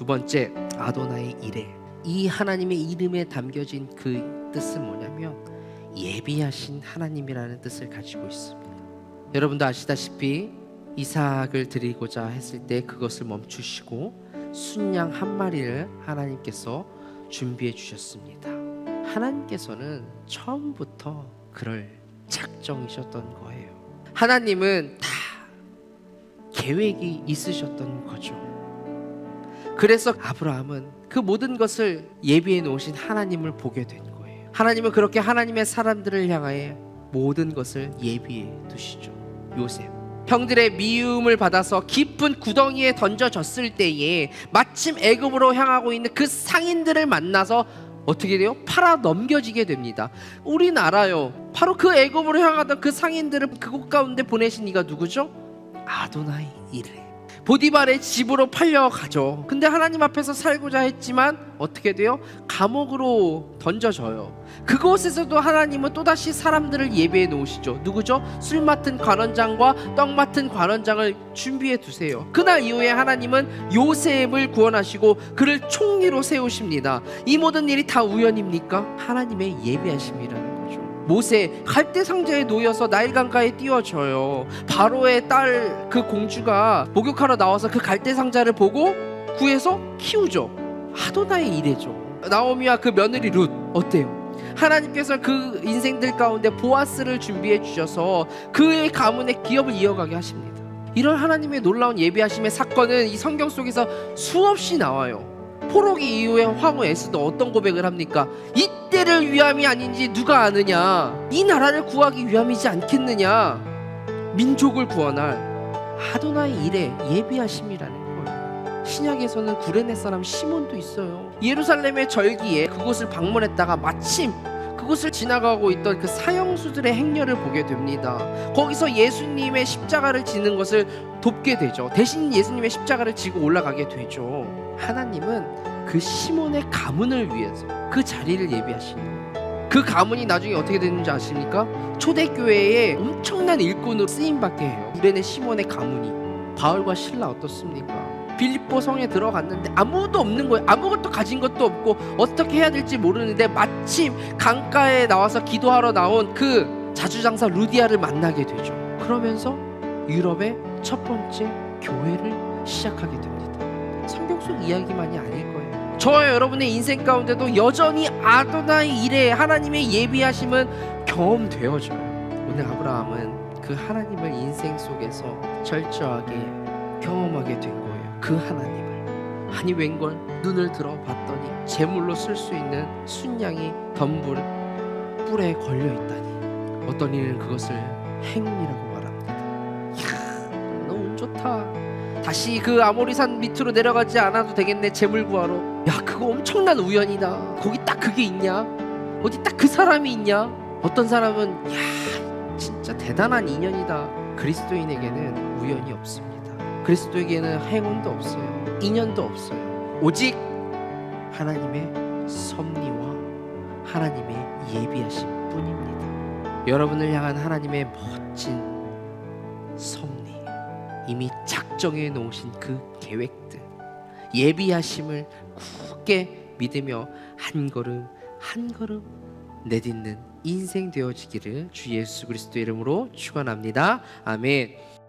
두 번째 아도나의 이레. 이 하나님의 이름에 담겨진 그 뜻은 뭐냐면 예비하신 하나님이라는 뜻을 가지고 있습니다. 여러분도 아시다시피 이삭을 드리고자 했을 때 그것을 멈추시고 순양 한 마리를 하나님께서 준비해 주셨습니다. 하나님께서는 처음부터 그럴 작정이셨던 거예요. 하나님은 다 계획이 있으셨던 거죠. 그래서 아브라함은 그 모든 것을 예비해 놓으신 하나님을 보게 된 거예요. 하나님은 그렇게 하나님의 사람들을 향하여 모든 것을 예비해 두시죠. 요셉. 형들의 미움을 받아서 깊은 구덩이에 던져졌을 때에 마침 애굽으로 향하고 있는 그 상인들을 만나서 어떻게 돼요? 팔아 넘겨지게 됩니다. 알아요. 바로 그 애굽으로 향하던 그 상인들을 그곳 가운데 보내신 이가 누구죠? 아도나이 이레. 보디발의 집으로 팔려가죠. 근데 하나님 앞에서 살고자 했지만 어떻게 돼요? 감옥으로 던져져요. 그곳에서도 하나님은 또다시 사람들을 예배해 놓으시죠. 누구죠? 술 맡은 관원장과 떡 맡은 관원장을 준비해 두세요. 그날 이후에 하나님은 요셉을 구원하시고 그를 총리로 세우십니다. 이 모든 일이 다 우연입니까? 하나님의 예배하심이라는 거죠. 모세 갈대 상자에 놓여서 나일 강가에 띄워져요. 바로의 딸 그 공주가 목욕하러 나와서 그 갈대 상자를 보고 구해서 키우죠. 하도나의 이래죠. 나오미와 그 며느리 룻 어때요? 하나님께서 그 인생들 가운데 보아스를 준비해 주셔서 그의 가문의 기업을 이어가게 하십니다. 이런 하나님의 놀라운 예비하심의 사건은 이 성경 속에서 수없이 나와요. 포로기 이후에 황후 에스도 어떤 고백을 합니까? 이때를 위함이 아닌지 누가 아느냐? 이 나라를 구하기 위함이지 않겠느냐? 민족을 구원할 아도나의 일에 예비하심이라는 거예요. 신약에서는 구레네 사람 시몬도 있어요. 예루살렘의 절기에 그곳을 방문했다가 마침 그곳을 지나가고 있던 그 사형수들의 행렬을 보게 됩니다. 거기서 예수님의 십자가를 지는 것을 돕게 되죠. 대신 예수님의 십자가를 지고 올라가게 되죠. 하나님은 그 시몬의 가문을 위해서 그 자리를 예비하시는. 그 가문이 나중에 어떻게 되는지 아십니까? 초대교회에 엄청난 일꾼으로 쓰임 받게 해요. 구레네 시몬의 가문이 바울과 신라 어떻습니까? 빌립보 성에 들어갔는데 아무도 없는 거예요. 아무것도 가진 것도 없고 어떻게 해야 될지 모르는데 마침 강가에 나와서 기도하러 나온 그 자주장사 루디아를 만나게 되죠. 그러면서 유럽의 첫 번째 교회를 시작하게 됩니다. 성경 속 이야기만이 아닐 거예요. 저와 여러분의 인생 가운데도 여전히 아도나의 일에 하나님의 예비하심은 경험되어져요. 오늘 아브라함은 그 하나님을 인생 속에서 철저하게 경험하게 된 거예요. 그 하나님을. 아니 웬걸 눈을 들어 봤더니 제물로 쓸 수 있는 순양이 덤불 뿔에 걸려 있다니 어떤 이는 그것을 행운이라고 말합니다. 이야, 너무 운 좋다. 다시 그 아모리산 밑으로 내려가지 않아도 되겠네 재물 구하러. 야 그거 엄청난 우연이다. 거기 딱 그게 있냐? 어디 딱 그 사람이 있냐? 어떤 사람은 야 진짜 대단한 인연이다. 그리스도인에게는 우연이 없습니다. 그리스도에게는 행운도 없어요. 인연도 없어요. 오직 하나님의 섭리와 하나님의 예비하심 뿐입니다. 여러분을 향한 하나님의 멋진 섭리, 이미 작정해 놓으신 그 계획들, 예비하심을 굳게 믿으며 한 걸음 한 걸음 내딛는 인생 되어지기를 주 예수 그리스도 이름으로 축원합니다. 아멘.